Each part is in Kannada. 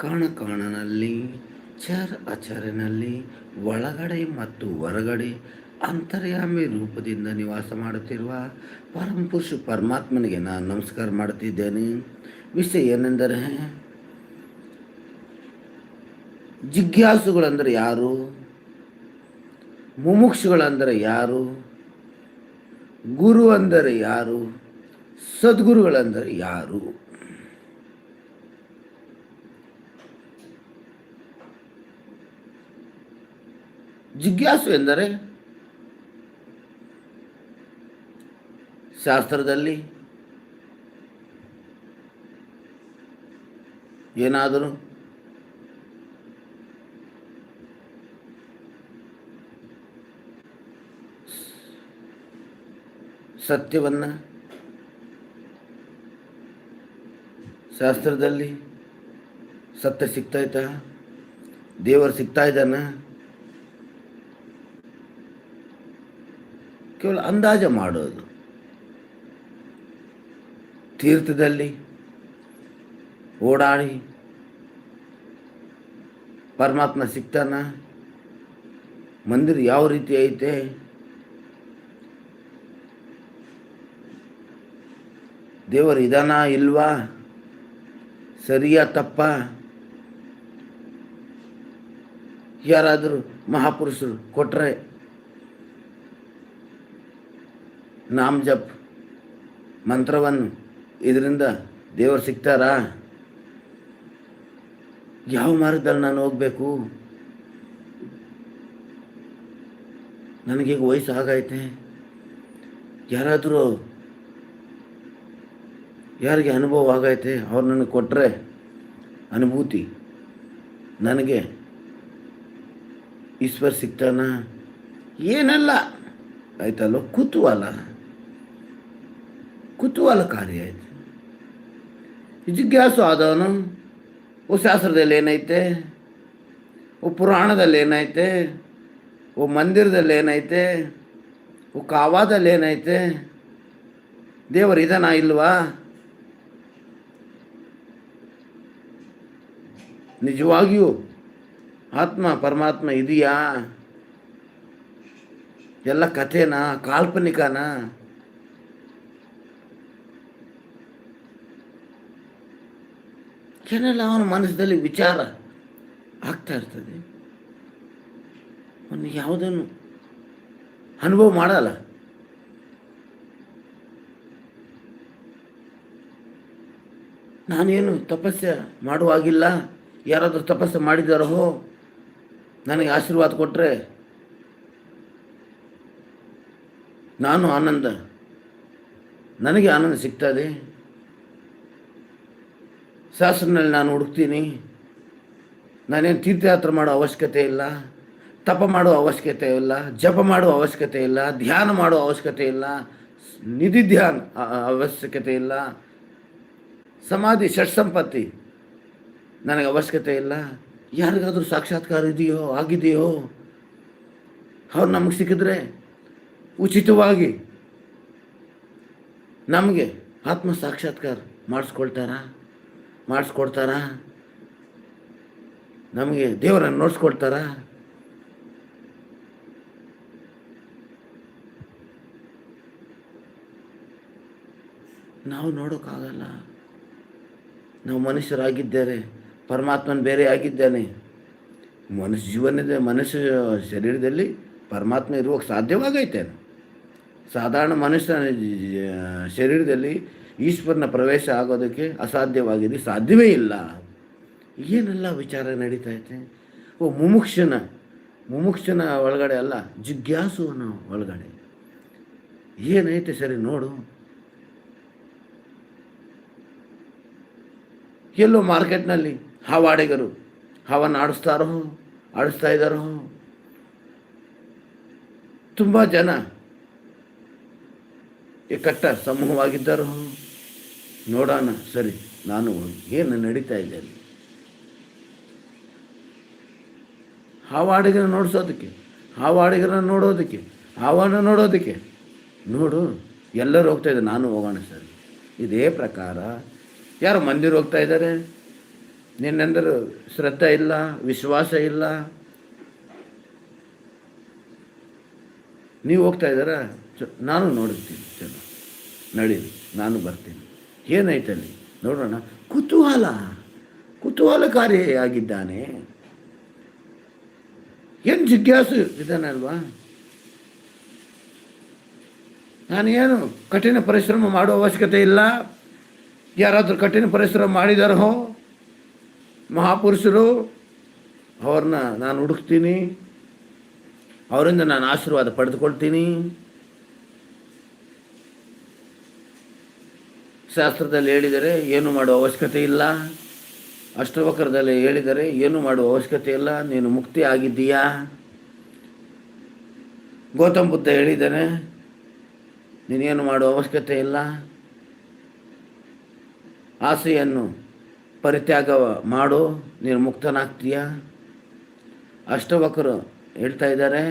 ಕಾಣ ಕಾಣನಲ್ಲಿ, ಚರ್ ಅಚರಿನಲ್ಲಿ, ಒಳಗಡೆ ಮತ್ತು ಹೊರಗಡೆ ಅಂತರ್ಯಾಮಿ ರೂಪದಿಂದ ನಿವಾಸ ಮಾಡುತ್ತಿರುವ ಪರಮಪುರುಷ ಪರಮಾತ್ಮನಿಗೆ ನಾನು ನಮಸ್ಕಾರ ಮಾಡುತ್ತಿದ್ದೇನೆ. ವಿಷಯ ಏನೆಂದರೆ, ಜಿಜ್ಞಾಸುಗಳಂದರೆ ಯಾರು? ಮುಮುಕ್ಷುಗಳಂದರೆ ಯಾರು? ಗುರು ಅಂದರೆ ಯಾರು? ಸದ್ಗುರುಗಳಂದರೆ ಯಾರು? ಜಿಜ್ಞಾಸು ಎಂದರೆ ಶಾಸ್ತ್ರದಲ್ಲಿ ಏನಾದರೂ ಸತ್ಯವನ್ನು ಶಾಸ್ತ್ರದಲ್ಲಿ ಸತ್ಯ ಸಿಗ್ತಾಯ್ತಾ ದೇವರು ಸಿಗ್ತಾ ಇದ್ದಾನ? ಕೇವಲ ಅಂದಾಜ ಮಾಡೋದು. ತೀರ್ಥದಲ್ಲಿ ಓಡಾಡಿ ಪರಮಾತ್ಮ ಸಿಗ್ತಾನ ಮಂದಿರ ಯಾವ ರೀತಿ ಐತೆ? ದೇವರು ಇದಾನ ಇಲ್ವಾ? ಸರಿಯ ತಪ್ಪ? ಯಾರಾದರೂ ಮಹಾಪುರುಷರು ಕೊಟ್ಟರೆ ನಾಮ್ ಜಪ್ ಮಂತ್ರವನ್ನು ಇದರಿಂದ ದೇವರು ಸಿಗ್ತಾರಾ? ಯಾವ ಮಾರ್ಗದಲ್ಲಿ ನಾನು ಹೋಗಬೇಕು? ನನಗೀಗ ವಯಸ್ಸು ಆಗೈತೆ ಯಾರಾದರೂ ಯಾರಿಗೆ ಅನುಭವ ಆಗೈತೆ ಅವ್ರು ನನಗೆ ಕೊಟ್ಟರೆ ಅನುಭೂತಿ. ನನಗೆ ಈಶ್ವರ್ ಸಿಗ್ತಾನ? ಏನಲ್ಲ? ಆಯ್ತಲ್ಲ ಕುತೂಹಲ ಕುತೂಹಲಕಾರಿ ಐತೆ ಜಿಜ್ಞಾಸು ಆದವನು, ಓ ಶಾಸ್ತ್ರದಲ್ಲಿ ಏನೈತೆ? ಓ ಪುರಾಣದಲ್ಲಿ ಏನೈತೆ? ಓ ಮಂದಿರದಲ್ಲಿ ಏನೈತೆ? ಓ ಕಾವಾದಲ್ಲಿ ಏನೈತೆ? ದೇವರು ಇದನ ಇಲ್ವಾ? ನಿಜವಾಗಿಯೂ ಆತ್ಮ ಪರಮಾತ್ಮ ಇದೆಯಾ? ಎಲ್ಲ ಕಥೆನಾ, ಕಾಲ್ಪನಿಕನಾ? ಏನೆಲ್ಲ ಅವನ ಮನಸ್ಸಲ್ಲಿ ವಿಚಾರ ಆಗ್ತಾ ಇರ್ತದೆ? ಅವನು ಯಾವುದನ್ನು ಅನುಭವ ಮಾಡಲ್ಲ. ನಾನೇನು ತಪಸ್ಸೆ ಮಾಡುವಾಗಿಲ್ಲ? ಯಾರಾದರೂ ತಪಸ್ಸು ಮಾಡಿದಾರೋ ನನಗೆ ಆಶೀರ್ವಾದ ಕೊಟ್ಟರೆ ನಾನು ಆನಂದ, ನನಗೆ ಆನಂದ ಸಿಗ್ತದೆ? ಶಾಸ್ತ್ರನಲ್ಲಿ ನಾನು ಹುಡುಕ್ತೀನಿ. ನಾನೇನು ತೀರ್ಥಯಾತ್ರೆ ಮಾಡೋ ಅವಶ್ಯಕತೆ ಇಲ್ಲ. ತಪ ಮಾಡೋ ಅವಶ್ಯಕತೆ ಇಲ್ಲ. ಜಪ ಮಾಡೋ ಅವಶ್ಯಕತೆ ಇಲ್ಲ. ಧ್ಯಾನ ಮಾಡೋ ಅವಶ್ಯಕತೆ ಇಲ್ಲ. ನಿಧಿ ಧ್ಯಾನ ಅವಶ್ಯಕತೆ ಇಲ್ಲ. ಸಮಾಧಿ, ಷಟ್ ಸಂಪತ್ತಿ ನನಗೆ ಅವಶ್ಯಕತೆ ಇಲ್ಲ. ಯಾರಿಗಾದರೂ ಸಾಕ್ಷಾತ್ಕಾರ ಇದೆಯೋ, ಆಗಿದೆಯೋ, ಅವ್ರು ನಮಗೆ ಸಿಕ್ಕಿದ್ರೆ ಉಚಿತವಾಗಿ ನಮಗೆ ಆತ್ಮ ಸಾಕ್ಷಾತ್ಕಾರ ಮಾಡಿಸ್ಕೊಳ್ತಾರಾ? ಮಾಡಿಸ್ಕೊಡ್ತಾರಾ? ನಮಗೆ ದೇವರನ್ನು ನೋಡಿಸ್ಕೊಡ್ತಾರಾ? ನಾವು ನೋಡೋಕ್ಕಾಗಲ್ಲ. ನಾವು ಮನುಷ್ಯರಾಗಿದ್ದೇವೆ, ಪರಮಾತ್ಮನ ಬೇರೆ ಆಗಿದ್ದಾನೆ. ಮನುಷ್ಯ ಜೀವನದ ಮನುಷ್ಯ ಶರೀರದಲ್ಲಿ ಪರಮಾತ್ಮ ಇರುವಾಗ ಸಾಧ್ಯವಾಗೈತೆ. ಸಾಧಾರಣ ಮನುಷ್ಯನ ಶರೀರದಲ್ಲಿ ಈಶ್ವರನ ಪ್ರವೇಶ ಆಗೋದಕ್ಕೆ ಅಸಾಧ್ಯವಾಗಿದೆ ಸಾಧ್ಯವೇ ಇಲ್ಲ. ಏನೆಲ್ಲ ವಿಚಾರ ನಡೀತಾ ಐತೆ ಓ, ಮುಮುಕ್ಷನ ಮುಮುಕ್ಷನ ಒಳಗಡೆ ಅಲ್ಲ, ಜಿಜ್ಞಾಸುವನ ಒಳಗಡೆ. ಏನೈತೆ ಸರಿ ನೋಡು. ಎಲ್ಲೋ ಮಾರ್ಕೆಟ್ನಲ್ಲಿ ಹಾವಾಡಿಗರು ಹಾವನ್ನು ಆಡಿಸ್ತಾರೋ ಆಡಿಸ್ತಾ ಇದ್ದಾರೋ ತುಂಬ ಜನ ಕಟ್ಟ ಸಮೂಹವಾಗಿದ್ದರು? ನೋಡೋಣ, ಸರಿ. ನಾನು ಏನು ನಡೀತಾ ಇದೆ ಅಲ್ಲಿ? ಹಾವಾಡಿಗರ ನೋಡಿಸೋದಕ್ಕೆ ಹಾವಾಡಿಗರ ನೋಡೋದಕ್ಕೆ ಹಾವನ್ನು ನೋಡೋದಕ್ಕೆ. ನೋಡು, ಎಲ್ಲರೂ ಹೋಗ್ತಾ ಇದ್ದಾರೆ. ನಾನು ಹೋಗೋಣ, ಸರ್. ಇದೇ ಪ್ರಕಾರ, ಯಾರು ಮಂದಿರ ಹೋಗ್ತಾ ಇದ್ದಾರೆ. ನಿನ್ನೆಂದರೂ ಶ್ರದ್ಧೆ ಇಲ್ಲ, ವಿಶ್ವಾಸ ಇಲ್ಲ. ನೀವು ಹೋಗ್ತಾ ಇದ್ದಾರಾ? ನಾನು ನೋಡಿರ್ತೀನಿ. ಚಲೋ. ನಡೀಲಿ ನಾನು ಬರ್ತೀನಿ. ಏನಾಯ್ತಲ್ಲಿ? ನೋಡೋಣ. ಕುತೂಹಲ. ಕುತೂಹಲಕಾರಿಯಾಗಿದ್ದಾನೆ ಏನು ಜಿಜ್ಞಾಸು ಇದ್ದಾನಲ್ವಾ ನಾನು ಏನು ಕಠಿಣ ಪರಿಶ್ರಮ ಮಾಡುವ ಅವಶ್ಯಕತೆ ಇಲ್ಲ? ಯಾರಾದರೂ ಕಠಿಣ ಪರಿಶ್ರಮ ಮಾಡಿದಾರೋ? ಮಹಾಪುರುಷರು? ಅವ್ರನ್ನ ನಾನು ಹುಡುಕ್ತೀನಿ. ಅವರಿಂದ ನಾನು ಆಶೀರ್ವಾದ ಪಡೆದುಕೊಳ್ತೀನಿ. ಶಾಸ್ತ್ರದಲ್ಲಿ ಹೇಳಿದರೆ ಏನು ಮಾಡುವ ಅವಶ್ಯಕತೆ ಇಲ್ಲ. ಅಷ್ಟವಕ್ರದಲ್ಲಿ ಹೇಳಿದರೆ ಏನು ಮಾಡುವ ಅವಶ್ಯಕತೆ ಇಲ್ಲ. ನೀನು ಮುಕ್ತಿ ಆಗಿದ್ದೀಯಾ? ಗೌತಮ್ ಬುದ್ಧ ಹೇಳಿದ್ದಾನೆ ನೀನೇನು ಮಾಡುವ ಅವಶ್ಯಕತೆ ಇಲ್ಲ. ಆಸೆಯನ್ನು ಪರಿತ್ಯಾಗ ಮಾಡು. ನೀನು ಮುಕ್ತನಾಗ್ತೀಯ? ಅಷ್ಟವಕರು ಹೇಳ್ತಾ ಇದ್ದಾರೆ,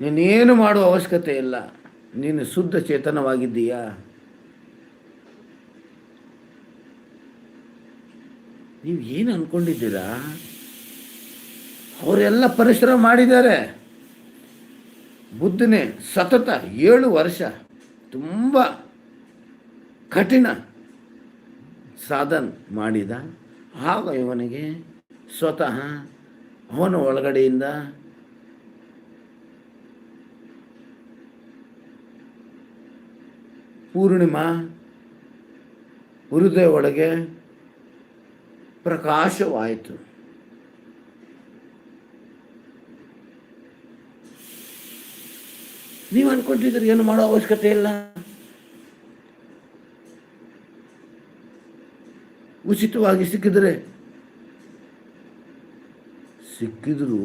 ನೀನೇನು ಮಾಡುವ ಅವಶ್ಯಕತೆ ಇಲ್ಲ. ನೀನು ಶುದ್ಧ ಚೇತನವಾಗಿದ್ದೀಯಾ? ನೀವು ಏನು ಅಂದ್ಕೊಂಡಿದ್ದೀರಾ ಅವರೆಲ್ಲ ಪರಿಶ್ರಮ ಮಾಡಿದ್ದಾರೆ. ಬುದ್ಧನೇ ಸತತ ಏಳು ವರ್ಷ ತುಂಬ ಕಠಿಣ ಸಾಧನ್ ಮಾಡಿದ. ಆಗ ಇವನಿಗೆ ಸ್ವತಃ ಅವನ ಒಳಗಡೆಯಿಂದ ಪೂರ್ಣಿಮಾ ಹೃದಯ ಒಳಗೆ ಪ್ರಕಾಶವಾಯಿತು. ನೀವು ಅನ್ಕೊಂಡಿದ್ರೆ ಏನು ಮಾಡೋ ಅವಶ್ಯಕತೆ ಇಲ್ಲ. ಉಚಿತವಾಗಿ ಸಿಕ್ಕಿದ್ರೆ. ಸಿಕ್ಕಿದ್ರು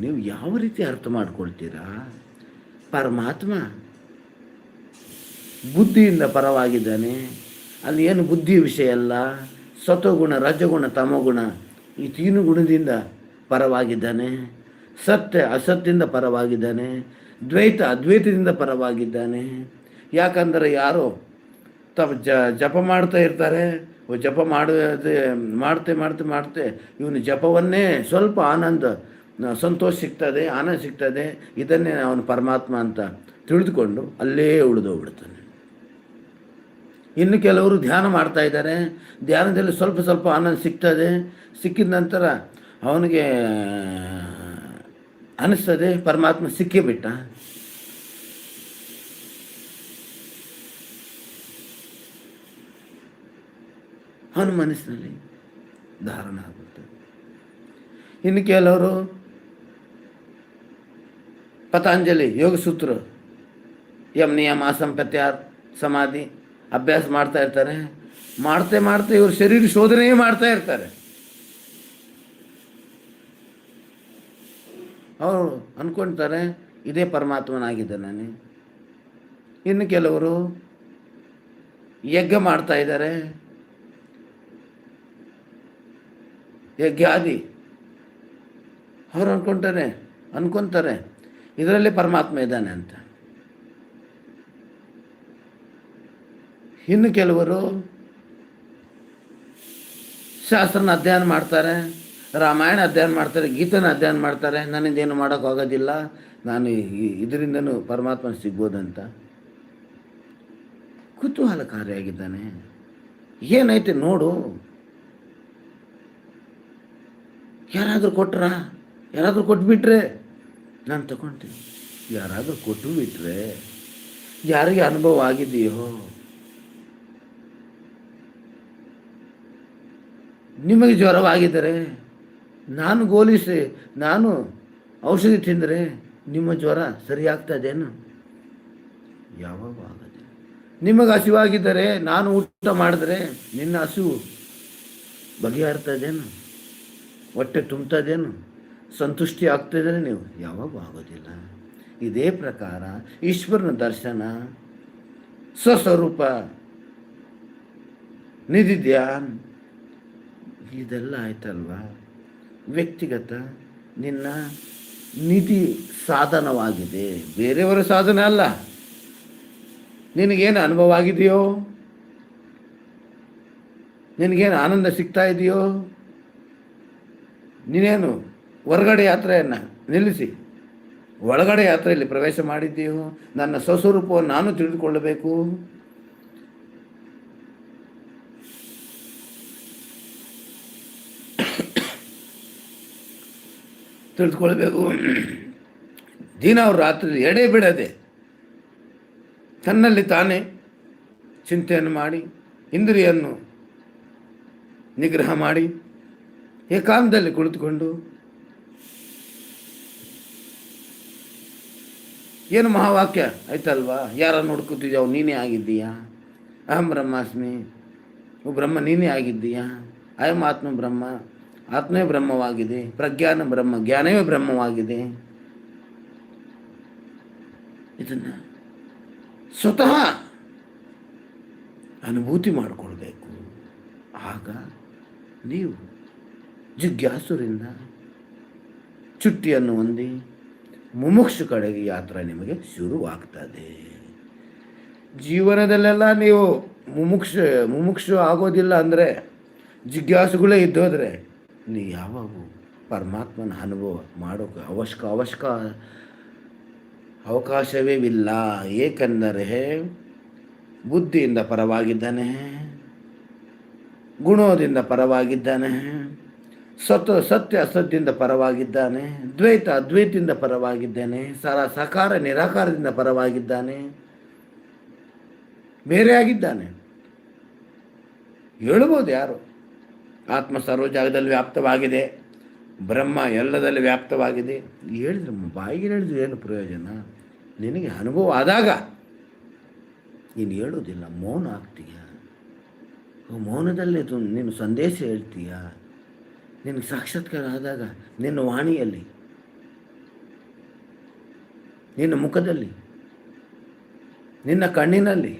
ನೀವು ಯಾವ ರೀತಿ ಅರ್ಥ ಮಾಡ್ಕೊಳ್ತೀರಾ? ಪರಮಾತ್ಮ ಬುದ್ಧಿಯಿಂದ ಪರವಾಗಿದ್ದಾನೆ. ಅಲ್ಲಿ ಏನು ಬುದ್ಧಿ ವಿಷಯ ಅಲ್ಲ? ಸತ್ವಗುಣ, ರಜಗುಣ, ತಮಗುಣ ಈ ತೀನು ಗುಣದಿಂದ ಪರವಾಗಿದ್ದಾನೆ. ಸತ್ಯ ಅಸತ್ಯದಿಂದ ಪರವಾಗಿದ್ದಾನೆ. ದ್ವೈತ ಅದ್ವೈತದಿಂದ ಪರವಾಗಿದ್ದಾನೆ. ಯಾಕಂದರೆ ಯಾರು ತಮ್ಮ ಜ, ಜಪ ಮಾಡ್ತಾ ಇರ್ತಾರೆ. ಜಪ ಮಾಡದೆ, ಮಾಡ್ತೆ ಮಾಡ್ತೆ ಮಾಡ್ತೆ. ಇವನು ಜಪವನ್ನೇ ಸ್ವಲ್ಪ ಆನಂದ, ಸಂತೋಷ ಸಿಗ್ತದೆ, ಆನಂದ ಸಿಗ್ತದೆ. ಇದನ್ನೇ ಅವನು ಪರಮಾತ್ಮ ಅಂತ ತಿಳಿದುಕೊಂಡು ಅಲ್ಲೇ ಉಳಿದೋಗ್ಬಿಡ್ತಾನೆ. ಇನ್ನು ಕೆಲವರು ಧ್ಯಾನ ಮಾಡ್ತಾ ಇದ್ದಾರೆ. ಧ್ಯಾನದಲ್ಲಿ ಸ್ವಲ್ಪ ಸ್ವಲ್ಪ ಆನಂದ ಸಿಗ್ತದೆ. ಸಿಕ್ಕಿದ ನಂತರ ಅವನಿಗೆ ಅನಿಸ್ತದೆ, ಪರಮಾತ್ಮ ಸಿಕ್ಕೇ ಬಿಟ್ಟ. ಅವನ ಮನಸ್ಸಿನಲ್ಲಿ ಧಾರಣ ಆಗುತ್ತೆ ಇನ್ನು ಕೆಲವರು ಪತಾಂಜಲಿ ಯೋಗಸೂತ್ರ ಯಮ್ ನಿಯಮ ಅಸಂಪತ್ಯಾರ್ ಸಮಾಧಿ ಅಭ್ಯಾಸ ಮಾಡ್ತಾ ಇರ್ತಾರೆ. ಮಾಡ್ತೆ ಮಾಡ್ತೆ ಇವರು ಶರೀರ ಶೋಧನೆಯೇ ಮಾಡ್ತಾ ಇರ್ತಾರೆ. ಅವರು ಅನ್ಕೊಂತಾರೆ, ಇದೇ ಪರಮಾತ್ಮನಾಗಿದ್ದಾನೆ ಇನ್ನು ಕೆಲವರು ಯಜ್ಞ ಮಾಡ್ತಾ ಇದ್ದಾರೆ. ಯಜ್ಞಾದಿ. ಅವ್ರು ಅನ್ಕೊಂತಾರೆ ಅನ್ಕೊಂತಾರೆ, ಇದರಲ್ಲಿ ಪರಮಾತ್ಮ ಇದ್ದಾನೆ ಅಂತ. ಇನ್ನು ಕೆಲವರು ಶಾಸ್ತ್ರನ ಅಧ್ಯಯನ ಮಾಡ್ತಾರೆ, ರಾಮಾಯಣ ಅಧ್ಯಯನ ಮಾಡ್ತಾರೆ, ಗೀತನ ಅಧ್ಯಯನ ಮಾಡ್ತಾರೆ, ನನ್ನಿಂದ ಏನು ಮಾಡೋಕ್ಕಾಗೋದಿಲ್ಲ ನಾನು ಇದರಿಂದನೂ ಪರಮಾತ್ಮ ಸಿಗ್ಬೋದಂತ. ಕುತೂಹಲಕಾರಿಯಾಗಿದ್ದಾನೆ. ಏನೈತೆ ನೋಡು. ಯಾರಾದರೂ ಕೊಟ್ರ, ಯಾರಾದರೂ ಕೊಟ್ಬಿಟ್ರೆ ನಾನು ತಗೊಳ್ತೀನಿ ಯಾರಾದರೂ ಕೊಟ್ಟು ಬಿಟ್ಟರೆ ಯಾರಿಗೆ ಅನುಭವ ಆಗಿದೆಯೋ ನಿಮಗೆ ಜ್ವರವಾಗಿದ್ದರೆ ನಾನು ಗೋಲಿಸಿ, ನಾನು ಔಷಧಿ ತಿಂದರೆ ನಿಮ್ಮ ಜ್ವರ ಸರಿಯಾಗ್ತದೇನು? ಯಾವಾಗ ಆಗದೆ. ನಿಮಗೆ ಹಸಿವಾಗಿದ್ದರೆ ನಾನು ಊಟ ಮಾಡಿದ್ರೆ ನಿನ್ನ ಹಸಿವು ಬಗೆಹರ್ತದೇನು? ಹೊಟ್ಟೆ ತುಂಬ್ತದೇನು? ಸಂತುಷ್ಟಿ ಆಗ್ತದೆ ನೀವು? ಯಾವಾಗ ಆಗೋದಿಲ್ಲ. ಇದೇ ಪ್ರಕಾರ ಈಶ್ವರನ ದರ್ಶನ, ಸ್ವಸ್ವರೂಪ, ನಿಧಿ ಧ್ಯಾನ್ ಇದೆಲ್ಲ ಆಯ್ತಲ್ವಾ? ವ್ಯಕ್ತಿಗತ, ನಿನ್ನ ನಿಧಿ ಸಾಧನವಾಗಿದೆ. ಬೇರೆಯವರ ಸಾಧನ ಅಲ್ಲ. ನಿನಗೇನು ಅನುಭವ ಆಗಿದೆಯೋ? ನಿನಗೇನು ಆನಂದ ಸಿಗ್ತಾ ಇದೆಯೋ? ನೀನೇನು ಹೊರಗಡೆ ಯಾತ್ರೆಯನ್ನು ನಿಲ್ಲಿಸಿ, ಒಳಗಡೆ ಯಾತ್ರೆಯಲ್ಲಿ ಪ್ರವೇಶ ಮಾಡಿದ್ದೀಯೋ? ನನ್ನ ಸ್ವಸ್ವರೂಪವನ್ನು ನಾನು ತಿಳಿದುಕೊಳ್ಳಬೇಕು? ತಿಳಿದುಕೊಳ್ಬೇಕು ದಿನ ರಾತ್ರಿ ಎಡೆ ಬಿಡದೆ ತನ್ನಲ್ಲಿ ತಾನೇ ಚಿಂತೆಯನ್ನು ಮಾಡಿ, ಇಂದ್ರಿಯನ್ನು ನಿಗ್ರಹ ಮಾಡಿ, ಏಕಾಂತದಲ್ಲಿ ಕುಳಿತುಕೊಂಡು ಏನು ಮಹಾವಾಕ್ಯ ಆಯ್ತಲ್ವಾ? ಯಾರ ನೋಡ್ಕೊತಿದ್ಯಾವ ನೀನೇ ಆಗಿದ್ದೀಯಾ? ಅಹಂ ಬ್ರಹ್ಮಾಸ್ಮಿ ಬ್ರಹ್ಮ ನೀನೇ ಆಗಿದ್ದೀಯಾ? ಅಯಂ ಆತ್ಮ ಬ್ರಹ್ಮ. ಆತ್ಮೇ ಬ್ರಹ್ಮವಾಗಿದೆ, ಪ್ರಜ್ಞಾನ ಬ್ರಹ್ಮ, ಜ್ಞಾನವೇ ಬ್ರಹ್ಮವಾಗಿದೆ. ಇದನ್ನು ಸ್ವತಃ ಅನುಭೂತಿ ಮಾಡಿಕೊಳ್ಬೇಕು. ಆಗ ನೀವು ಜಿಜ್ಞಾಸುರಿಂದ ಚುಟ್ಟಿಯನ್ನು ಹೊಂದಿ ಮುಮುಕ್ಷು ಕಡೆಗೆ ಯಾತ್ರೆ ನಿಮಗೆ ಶುರುವಾಗ್ತದೆ. ಜೀವನದಲ್ಲೆಲ್ಲ ನೀವು ಮುಮುಕ್ಷ, ಮುಮುಕ್ಷು ಆಗೋದಿಲ್ಲ ಅಂದರೆ ಜಿಜ್ಞಾಸುಗಳೇ ಇದ್ದೋದ್ರೆ ನೀವು ಯಾವಾಗೂ ಪರಮಾತ್ಮನ ಅನುಭವ ಮಾಡೋಕೆ ಅವಶ್ಯಕ ಅವಶ್ಯಕ ಅವಕಾಶವೇ ಇಲ್ಲ. ಏಕೆಂದರೆ ಬುದ್ಧಿಯಿಂದ ಪರವಾಗಿದ್ದಾನೆ, ಗುಣದಿಂದ ಪರವಾಗಿದ್ದಾನೆ, ಸತ್, ಸತ್ಯ ಅಸತ್ಯದಿಂದ ಪರವಾಗಿದ್ದಾನೆ, ದ್ವೈತ ಅದ್ವೈತದಿಂದ ಪರವಾಗಿದ್ದಾನೆ, ಸರ ಸಕಾರ ನಿರಾಕಾರದಿಂದ ಪರವಾಗಿದ್ದಾನೆ, ಬೇರೆಯಾಗಿದ್ದಾನೆ. ಹೇಳ್ಬೋದು ಯಾರು? ಆತ್ಮ ಸರ್ವ ಜಾಗದಲ್ಲಿ ವ್ಯಾಪ್ತವಾಗಿದೆ. ಬ್ರಹ್ಮ ಎಲ್ಲದಲ್ಲಿ ವ್ಯಾಪ್ತವಾಗಿದೆ. ಹೇಳಿದ್ರೆ ಬಾಯಿಗೆ ಹೇಳಿದ್ರು ಏನು ಪ್ರಯೋಜನ? ನಿನಗೆ ಅನುಭವ ಆದಾಗ ನೀನು ಹೇಳೋದಿಲ್ಲ ಮೌನ ಆಗ್ತೀಯ? ಮೌನದಲ್ಲಿ ನೀನು ಸಂದೇಶ ಹೇಳ್ತೀಯ? ನಿನಗೆ ಸಾಕ್ಷಾತ್ಕಾರ ಆದಾಗ ನಿನ್ನ ವಾಣಿಯಲ್ಲಿ, ನಿನ್ನ ಮುಖದಲ್ಲಿ, ನಿನ್ನ ಕಣ್ಣಿನಲ್ಲಿ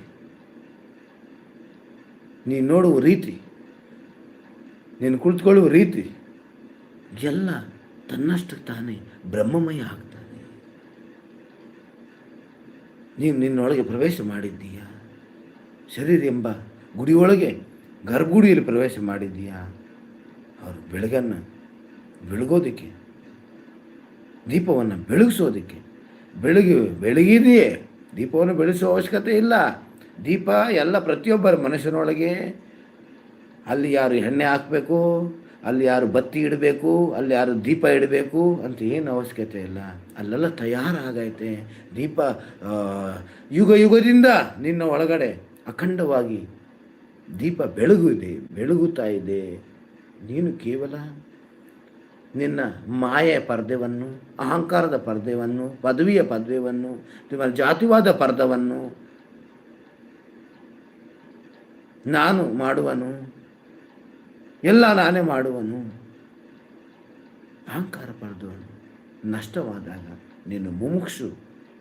ನೀನು ನೋಡುವ ರೀತಿ ನೀನು ಕುಳಿತುಕೊಳ್ಳುವ ರೀತಿ. ಎಲ್ಲ ತನ್ನಷ್ಟು ತಾನೇ ಬ್ರಹ್ಮಮಯ ಆಗ್ತಾನೆ. ನೀನು ನಿನ್ನೊಳಗೆ ಪ್ರವೇಶ ಮಾಡಿದ್ದೀಯಾ? ಶರೀರ ಎಂಬ ಗುಡಿಯೊಳಗೆ ಗರ್ಭಗುಡಿಯಲ್ಲಿ ಪ್ರವೇಶ ಮಾಡಿದ್ದೀಯಾ? ಅವರು ಬೆಳಗನ್ನು ಬೆಳಗೋದಕ್ಕೆ, ದೀಪವನ್ನು ಬೆಳಗಿಸೋದಕ್ಕೆ ಬೆಳಗಿ ಬೆಳಗಿದೆಯೇ, ದೀಪವನ್ನು ಬೆಳೆಸುವ ಅವಶ್ಯಕತೆ ಇಲ್ಲ. ದೀಪ ಎಲ್ಲ ಪ್ರತಿಯೊಬ್ಬರ ಮನುಷ್ಯನೊಳಗೆ ಅಲ್ಲಿ ಯಾರು ಎಣ್ಣೆ ಹಾಕಬೇಕು, ಅಲ್ಲಿ ಯಾರು ಬತ್ತಿ ಇಡಬೇಕು, ಅಲ್ಲಿ ಯಾರು ದೀಪ ಇಡಬೇಕು ಅಂತ ಏನು ಅವಶ್ಯಕತೆ ಇಲ್ಲ. ಅಲ್ಲೆಲ್ಲ ತಯಾರಾಗೈತೆ. ದೀಪ ಯುಗ ಯುಗದಿಂದ ನಿನ್ನ ಒಳಗಡೆ ಅಖಂಡವಾಗಿ ದೀಪ ಬೆಳಗಿದೆ, ಬೆಳಗುತ್ತಾ ಇದೆ. ನೀನು ಕೇವಲ ನಿನ್ನ ಮಾಯೆಯ ಪರ್ದೆವನ್ನು, ಅಹಂಕಾರದ ಪರ್ದೆಯನ್ನು ಪದವಿಯ ಪದವಿಯನ್ನು ನಿಮ್ಮ ಜಾತಿವಾದ ಪರ್ದವನ್ನು ನಾನು ಮಾಡುವನು. ಎಲ್ಲ ನಾನೇ ಮಾಡುವನು. ಅಹಂಕಾರ ಪಡೆದವನು ನಷ್ಟವಾದಾಗ ನೀನು ಮುಮುಕ್ಷು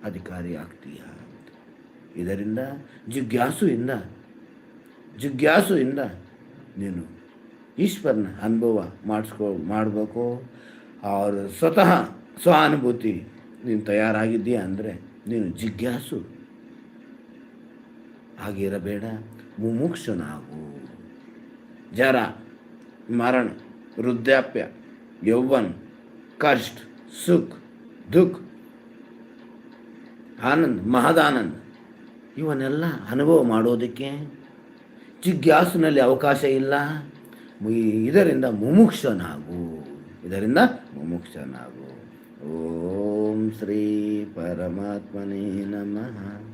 ಅಧಿಕಾರಿ ಆಗ್ತೀಯ ಇದರಿಂದ ಜಿಜ್ಞಾಸುವಿಂದ ಜಿಜ್ಞಾಸುವಿಂದ ನೀನು ಈಶ್ವರನ ಅನುಭವ ಮಾಡಿಸ್ಕೊ, ಮಾಡಬೇಕು. ಅವರ ಸ್ವತಃ ಸ್ವಾನುಭೂತಿ ನೀನು ತಯಾರಾಗಿದ್ದೀಯ ಅಂದರೆ ನೀನು ಜಿಜ್ಞಾಸು. ಆಗಿರಬೇಡ ಮುಮುಕ್ಷನಾಗು. ಜರ ಮರಣ, ವೃದ್ಧಾಪ್ಯ ಯೌವನ್ ಕಷ್ಟ, ಸುಖ, ದುಃಖ, ಆನಂದ್, ಮಹದಾನಂದ್. ಇವನ್ನೆಲ್ಲ ಅನುಭವ ಮಾಡೋದಕ್ಕೆ ಜಿಜ್ಞಾಸಿನಲ್ಲಿ ಅವಕಾಶ ಇಲ್ಲ. ಇದರಿಂದ ಮುಮುಕ್ಷನಾಗು. ಇದರಿಂದ ಮುಮುಕ್ಷನಾಗು. ಓಂ ಶ್ರೀ ಪರಮಾತ್ಮನೇ ನಮಃ.